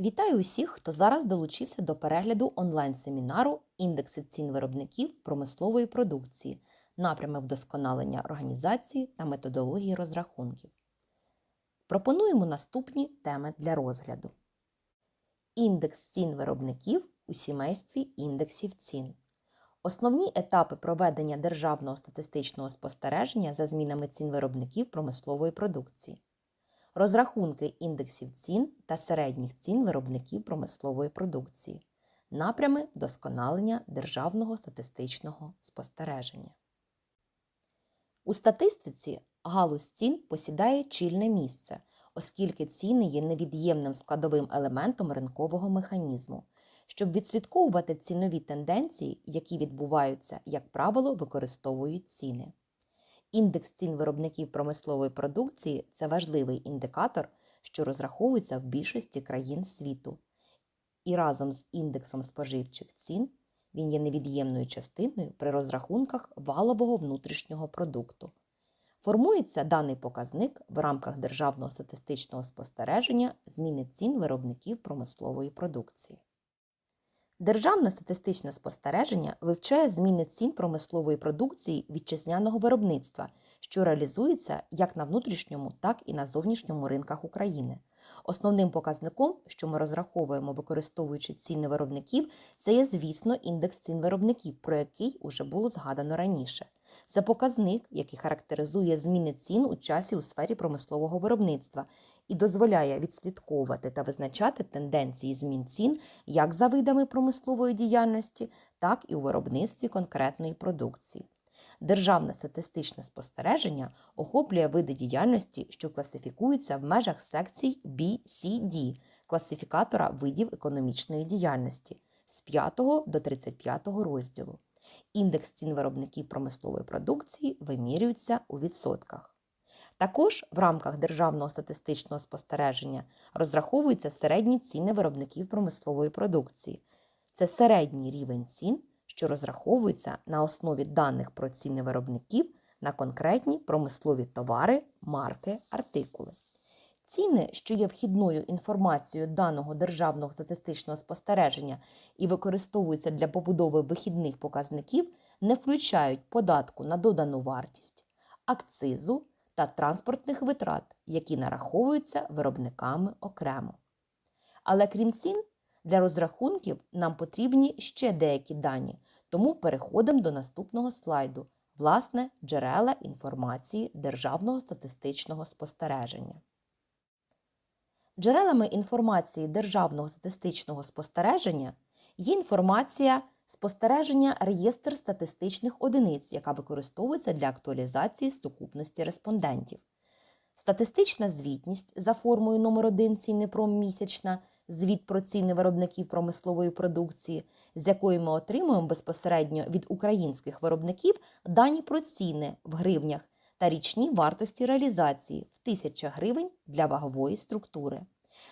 Вітаю усіх, хто зараз долучився до перегляду онлайн-семінару Індекси цін виробників промислової продукції, напрями вдосконалення організації та методології розрахунків. Пропонуємо наступні теми для розгляду: індекс цін виробників у сімействі індексів цін. Основні етапи проведення державного статистичного спостереження за змінами цін виробників промислової продукції розрахунки індексів цін та середніх цін виробників промислової продукції, напрями вдосконалення державного статистичного спостереження. У статистиці галузь цін посідає чільне місце, оскільки ціни є невід'ємним складовим елементом ринкового механізму. Щоб відслідковувати цінові тенденції, які відбуваються, як правило, використовують ціни. Індекс цін виробників промислової продукції це важливий індикатор, що розраховується в більшості країн світу. І разом з індексом споживчих цін він є невід'ємною частиною при розрахунках валового внутрішнього продукту. Формується даний показник в рамках державного статистичного спостереження зміни цін виробників промислової продукції. Державне статистичне спостереження вивчає зміни цін промислової продукції вітчизняного виробництва, що реалізується як на внутрішньому, так і на зовнішньому ринках України. Основним показником, що ми розраховуємо, використовуючи ціни виробників, це є, звісно, індекс цін виробників, про який уже було згадано раніше. Це показник, який характеризує зміни цін у часі у сфері промислового виробництва і дозволяє відслідковувати та визначати тенденції змін цін як за видами промислової діяльності, так і у виробництві конкретної продукції. Державне статистичне спостереження охоплює види діяльності, що класифікуються в межах секцій BCD класифікатора видів економічної діяльності з 5 до 35 розділу. Індекс цін виробників промислової продукції вимірюється у відсотках. Також в рамках державного статистичного спостереження розраховуються середні ціни виробників промислової продукції. Це середній рівень цін, що розраховується на основі даних про ціни виробників на конкретні промислові товари, марки, артикули. Ціни, що є вхідною інформацією даного державного статистичного спостереження і використовуються для побудови вихідних показників, не включають податку на додану вартість, акцизу та транспортних витрат, які нараховуються виробниками окремо. Але крім цін, для розрахунків нам потрібні ще деякі дані, тому переходимо до наступного слайду власне джерела інформації Державного статистичного спостереження. Джерелами інформації Державного статистичного спостереження є інформація спостереження реєстр статистичних одиниць, яка використовується для актуалізації сукупності респондентів, статистична звітність за формою номер 1 ціни проммісячна, звіт про ціни виробників промислової продукції, з якої ми отримуємо безпосередньо від українських виробників дані про ціни в гривнях та річні вартості реалізації в 1000 гривень для вагової структури.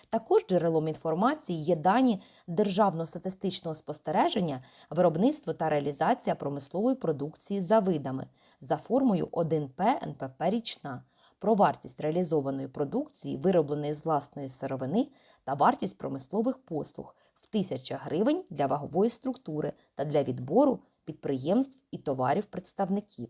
Також джерелом інформації є дані Державного статистичного спостереження, виробництво та реалізація промислової продукції за видами за формою 1П НПП річна про вартість реалізованої продукції, виробленої з власної сировини та вартість промислових послуг в 1000 гривень для вагової структури та для відбору підприємств і товарів представників.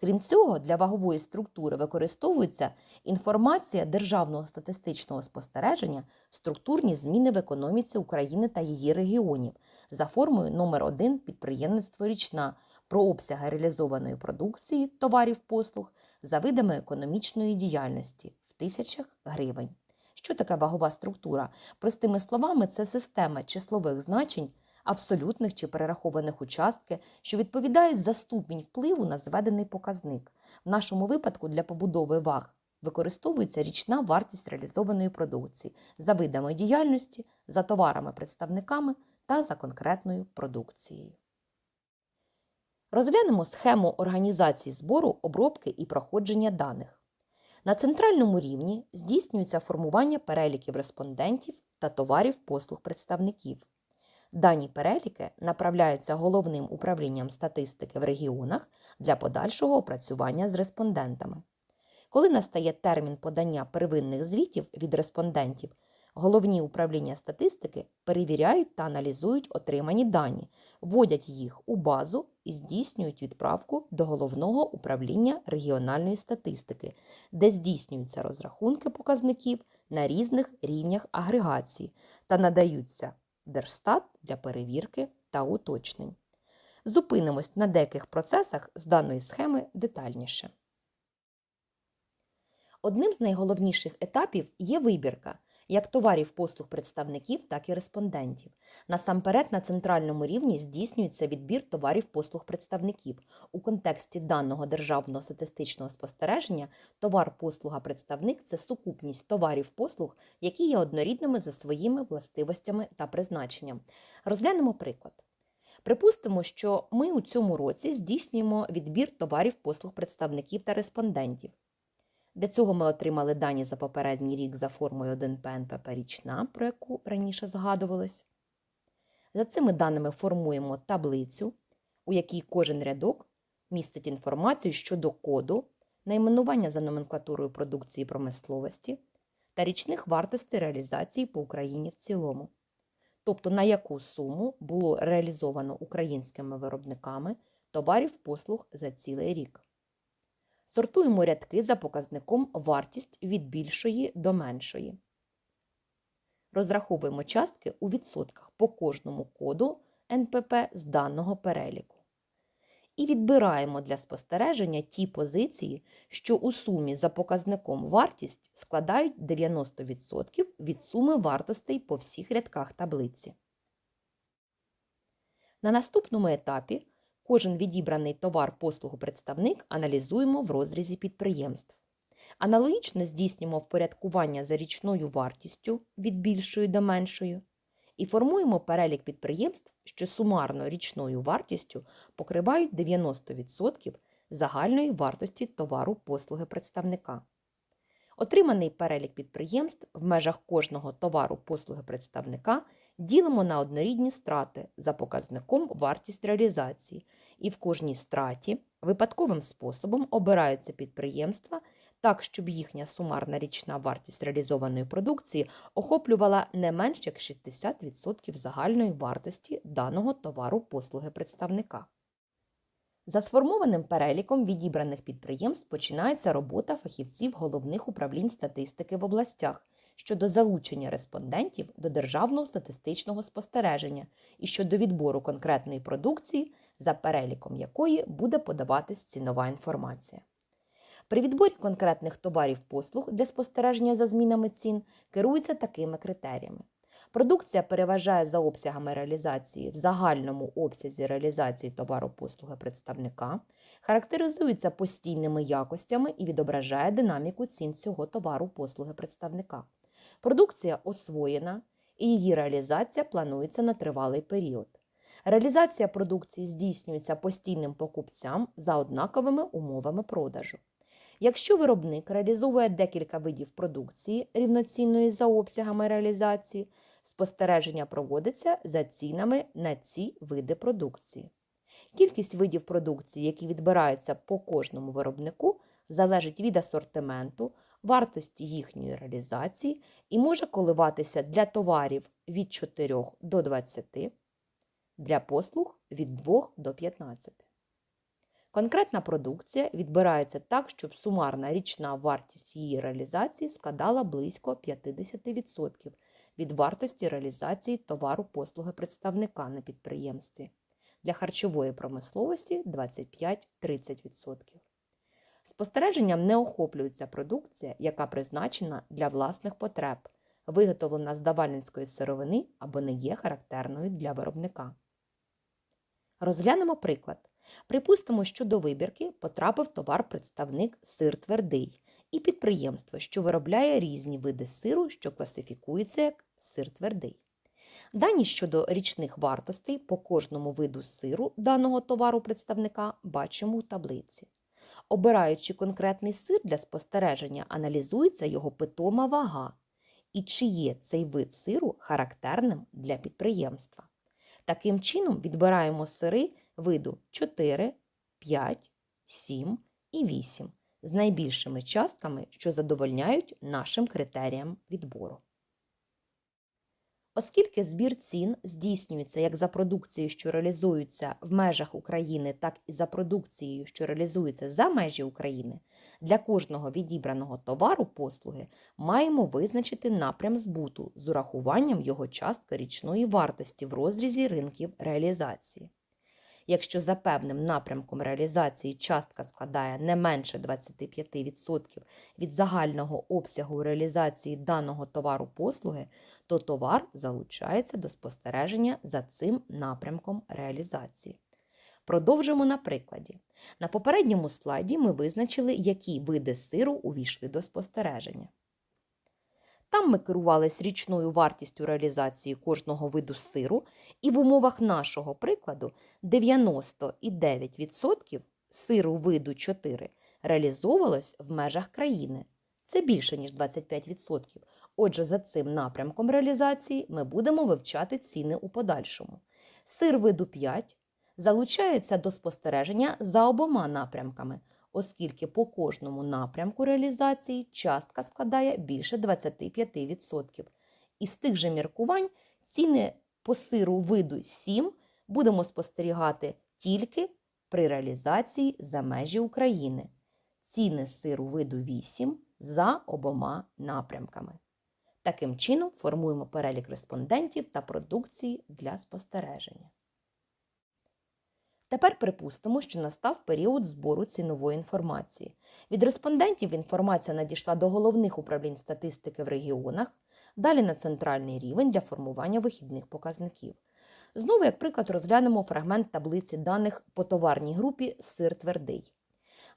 Крім цього, для вагової структури використовується інформація Державного статистичного спостереження, структурні зміни в економіці України та її регіонів за формою номер 1 підприємництво річна про обсяги реалізованої продукції товарів послуг за видами економічної діяльності в тисячах гривень. Що таке вагова структура? Простими словами, це система числових значень абсолютних чи перерахованих участки, що відповідають за ступінь впливу на зведений показник. В нашому випадку для побудови ваг використовується річна вартість реалізованої продукції за видами діяльності, за товарами-представниками та за конкретною продукцією. Розглянемо схему організації збору, обробки і проходження даних. На центральному рівні здійснюється формування переліків респондентів та товарів послуг представників. Дані переліки направляються головним управлінням статистики в регіонах для подальшого опрацювання з респондентами. Коли настає термін подання первинних звітів від респондентів, Головні управління статистики перевіряють та аналізують отримані дані, вводять їх у базу і здійснюють відправку до головного управління регіональної статистики, де здійснюються розрахунки показників на різних рівнях агрегації та надаються Держстат для перевірки та уточнень. Зупинимось на деяких процесах з даної схеми детальніше. Одним з найголовніших етапів є вибірка як товарів послуг представників, так і респондентів. Насамперед на центральному рівні здійснюється відбір товарів послуг представників. У контексті даного державного статистичного спостереження товар послуга представник це сукупність товарів послуг, які є однорідними за своїми властивостями та призначенням. Розглянемо приклад. Припустимо, що ми у цьому році здійснюємо відбір товарів послуг представників та респондентів. Для цього ми отримали дані за попередній рік за формою 1 ПНПП річна, про яку раніше згадувалось. За цими даними формуємо таблицю, у якій кожен рядок містить інформацію щодо коду, найменування за номенклатурою продукції промисловості та річних вартостей реалізації по Україні в цілому. Тобто на яку суму було реалізовано українськими виробниками товарів послуг за цілий рік. Сортуємо рядки за показником вартість від більшої до меншої. Розраховуємо частки у відсотках по кожному коду НПП з даного переліку. І відбираємо для спостереження ті позиції, що у сумі за показником вартість складають 90% від суми вартостей по всіх рядках таблиці. На наступному етапі Кожен відібраний товар послугу представник аналізуємо в розрізі підприємств. Аналогічно здійснюємо впорядкування за річною вартістю від більшої до меншої і формуємо перелік підприємств, що сумарно річною вартістю покривають 90% загальної вартості товару послуги представника. Отриманий перелік підприємств в межах кожного товару послуги представника ділимо на однорідні страти за показником вартість реалізації, і в кожній страті випадковим способом обираються підприємства так, щоб їхня сумарна річна вартість реалізованої продукції охоплювала не менш як 60% загальної вартості даного товару послуги представника. За сформованим переліком відібраних підприємств починається робота фахівців головних управлінь статистики в областях щодо залучення респондентів до державного статистичного спостереження і щодо відбору конкретної продукції, за переліком якої буде подаватись цінова інформація. При відборі конкретних товарів послуг для спостереження за змінами цін керуються такими критеріями. Продукція переважає за обсягами реалізації в загальному обсязі реалізації товару послуги представника, характеризується постійними якостями і відображає динаміку цін цього товару послуги представника. Продукція освоєна і її реалізація планується на тривалий період. Реалізація продукції здійснюється постійним покупцям за однаковими умовами продажу. Якщо виробник реалізовує декілька видів продукції рівноцінної за обсягами реалізації, спостереження проводиться за цінами на ці види продукції. Кількість видів продукції, які відбираються по кожному виробнику, залежить від асортименту, вартості їхньої реалізації і може коливатися для товарів від 4 до 20, для послуг від 2 до 15. Конкретна продукція відбирається так, щоб сумарна річна вартість її реалізації складала близько 50% від вартості реалізації товару послуги представника на підприємстві. Для харчової промисловості 25-30%. Спостереженням не охоплюється продукція, яка призначена для власних потреб, виготовлена з давальницької сировини або не є характерною для виробника. Розглянемо приклад. Припустимо, що до вибірки потрапив товар-представник сир твердий і підприємство, що виробляє різні види сиру, що класифікується як сир твердий. Дані щодо річних вартостей по кожному виду сиру даного товару представника бачимо у таблиці. Обираючи конкретний сир для спостереження, аналізується його питома вага і чи є цей вид сиру характерним для підприємства. Таким чином відбираємо сири виду 4, 5, 7 і 8 з найбільшими частками, що задовольняють нашим критеріям відбору. Оскільки збір цін здійснюється як за продукцією, що реалізується в межах України, так і за продукцією, що реалізується за межі України, для кожного відібраного товару послуги маємо визначити напрям збуту з урахуванням його частки річної вартості в розрізі ринків реалізації. Якщо за певним напрямком реалізації частка складає не менше 25% від загального обсягу реалізації даного товару послуги, то товар залучається до спостереження за цим напрямком реалізації. Продовжимо на прикладі. На попередньому слайді ми визначили, які види сиру увійшли до спостереження. Там ми керувались річною вартістю реалізації кожного виду сиру, і в умовах нашого прикладу 99% сиру виду 4 реалізовувалось в межах країни. Це більше, ніж 25%. Отже, за цим напрямком реалізації ми будемо вивчати ціни у подальшому. Сир виду 5 залучається до спостереження за обома напрямками, оскільки по кожному напрямку реалізації частка складає більше 25%. Із тих же міркувань ціни по сиру виду 7 будемо спостерігати тільки при реалізації за межі України. Ціни сиру виду 8 за обома напрямками. Таким чином формуємо перелік респондентів та продукції для спостереження. Тепер припустимо, що настав період збору цінової інформації. Від респондентів інформація надійшла до головних управлінь статистики в регіонах, далі на центральний рівень для формування вихідних показників. Знову, як приклад, розглянемо фрагмент таблиці даних по товарній групі сир твердий.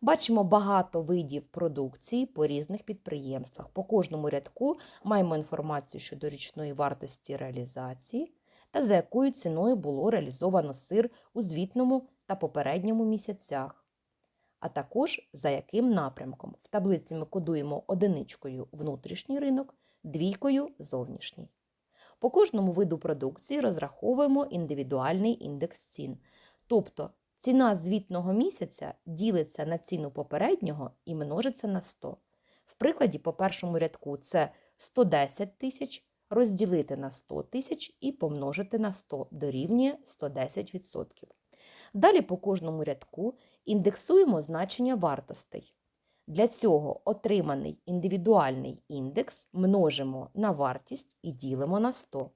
Бачимо багато видів продукції по різних підприємствах. По кожному рядку маємо інформацію щодо річної вартості реалізації та за якою ціною було реалізовано сир у звітному та попередньому місяцях, а також за яким напрямком. В таблиці ми кодуємо одиничкою внутрішній ринок, двійкою зовнішній. По кожному виду продукції розраховуємо індивідуальний індекс цін, тобто ціна звітного місяця ділиться на ціну попереднього і множиться на 100. В прикладі по першому рядку це 110 тисяч розділити на 100 тисяч і помножити на 100 дорівнює 110%. Далі по кожному рядку індексуємо значення вартостей. Для цього отриманий індивідуальний індекс множимо на вартість і ділимо на 100.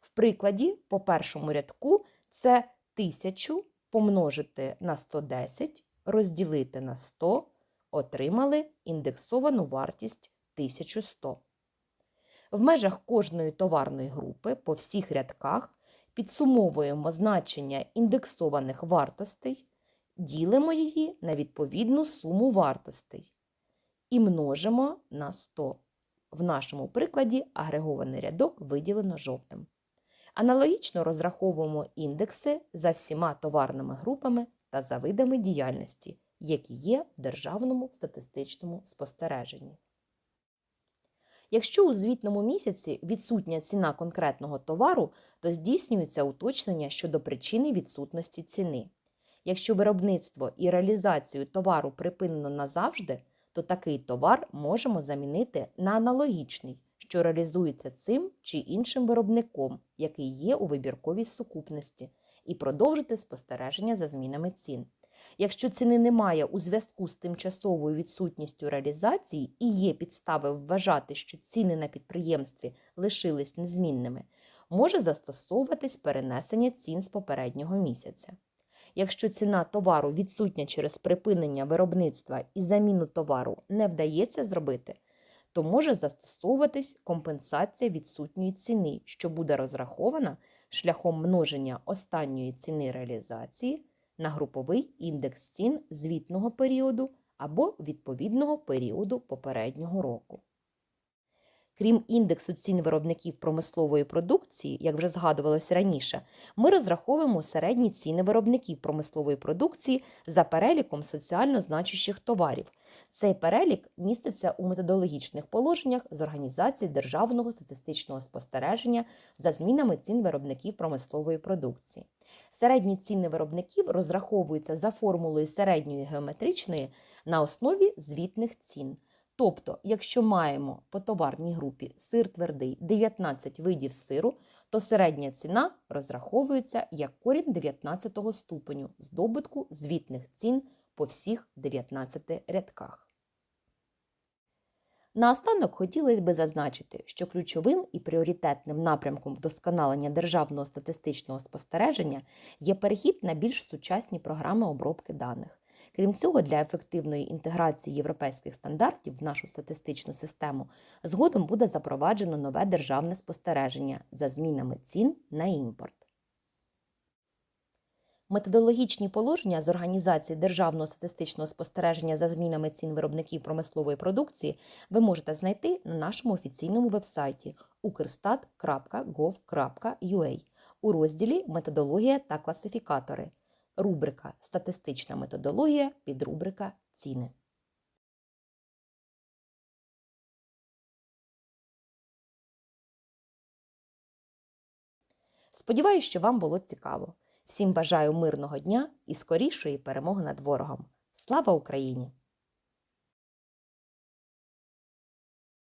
В прикладі по першому рядку це 1000 помножити на 110, розділити на 100, отримали індексовану вартість 1100. В межах кожної товарної групи по всіх рядках підсумовуємо значення індексованих вартостей, ділимо її на відповідну суму вартостей і множимо на 100. В нашому прикладі агрегований рядок виділено жовтим. Аналогічно розраховуємо індекси за всіма товарними групами та за видами діяльності, які є в державному статистичному спостереженні. Якщо у звітному місяці відсутня ціна конкретного товару, то здійснюється уточнення щодо причини відсутності ціни. Якщо виробництво і реалізацію товару припинено назавжди, то такий товар можемо замінити на аналогічний, що реалізується цим чи іншим виробником, який є у вибірковій сукупності, і продовжити спостереження за змінами цін. Якщо ціни немає у зв'язку з тимчасовою відсутністю реалізації і є підстави вважати, що ціни на підприємстві лишились незмінними, може застосовуватись перенесення цін з попереднього місяця. Якщо ціна товару відсутня через припинення виробництва і заміну товару не вдається зробити, то може застосовуватись компенсація відсутньої ціни, що буде розрахована шляхом множення останньої ціни реалізації на груповий індекс цін звітного періоду або відповідного періоду попереднього року. Крім індексу цін виробників промислової продукції, як вже згадувалось раніше, ми розраховуємо середні ціни виробників промислової продукції за переліком соціально значущих товарів. Цей перелік міститься у методологічних положеннях з організації Державного статистичного спостереження за змінами цін виробників промислової продукції. Середні ціни виробників розраховуються за формулою середньої геометричної на основі звітних цін. Тобто, якщо маємо по товарній групі сир твердий 19 видів сиру, то середня ціна розраховується як корінь 19 ступеню здобутку звітних цін по всіх 19 рядках. Наостанок хотілося би зазначити, що ключовим і пріоритетним напрямком вдосконалення державного статистичного спостереження є перехід на більш сучасні програми обробки даних. Крім цього, для ефективної інтеграції європейських стандартів в нашу статистичну систему згодом буде запроваджено нове державне спостереження за змінами цін на імпорт. Методологічні положення з організації державного статистичного спостереження за змінами цін виробників промислової продукції ви можете знайти на нашому офіційному вебсайті ukrstat.gov.ua у розділі Методологія та класифікатори. Рубрика Статистична методологія підрубрика Ціни. Сподіваюсь, що вам було цікаво. Всім бажаю мирного дня і скорішої перемоги над ворогом. Слава Україні!